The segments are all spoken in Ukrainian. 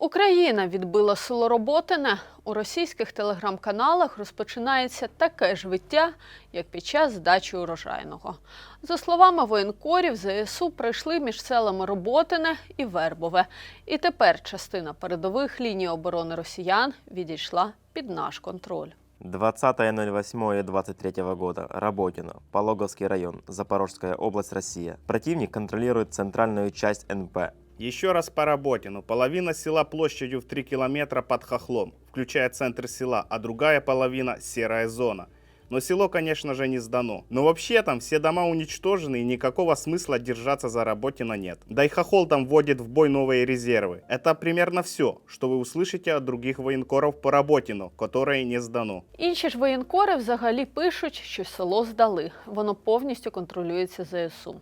Україна відбила село Роботине. У російських телеграм-каналах розпочинається таке ж виття, як під час здачі урожайного. За словами воєнкорів, ЗСУ пройшли між селами Роботине і Вербове. І тепер частина передових ліній оборони росіян відійшла під наш контроль. 20.08.23 года. Работино. Пологовский район. Запорожская область, Россия. Противник контролирует центральную часть НП. Еще раз по Работину. Половина села площадью в 3 километра под Хохлом, включая центр села, а другая половина – серая зона. Но село, конечно же, не сдано. Но вообще там все дома уничтожены и никакого смысла держаться за Работино нет. Да и Хохол там вводит в бой новые резервы. Это примерно все, что вы услышите от других военкоров по Работину, которое не сдано. Інші ж воєнкори взагалі пишуть, що село здали. Воно повністю контролюється ЗСУ.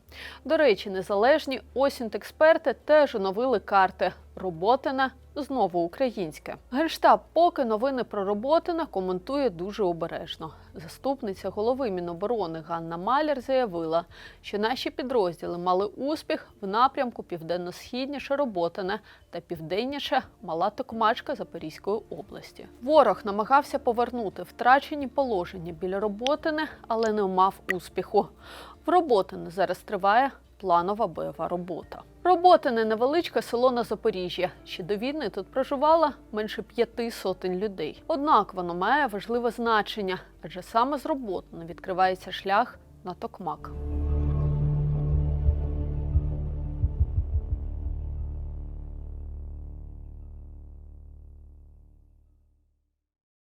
До речі, незалежні осінт-експерти теж оновили карти. Роботине знову українське. Генштаб поки новини про Роботине коментує дуже обережно. Заступниця голови Міноборони Ганна Маляр заявила, що наші підрозділи мали успіх в напрямку південно-східніше Роботине та південніше Мала Токмачка Запорізької області. Ворог намагався повернути втрачені положення біля Роботине, але не мав успіху. В Роботине зараз триває планова бойова робота. Роботине невеличке село на Запоріжжя. Ще до війни тут проживало менше п'яти сотень людей. Однак воно має важливе значення, адже саме з Роботине відкривається шлях на Токмак.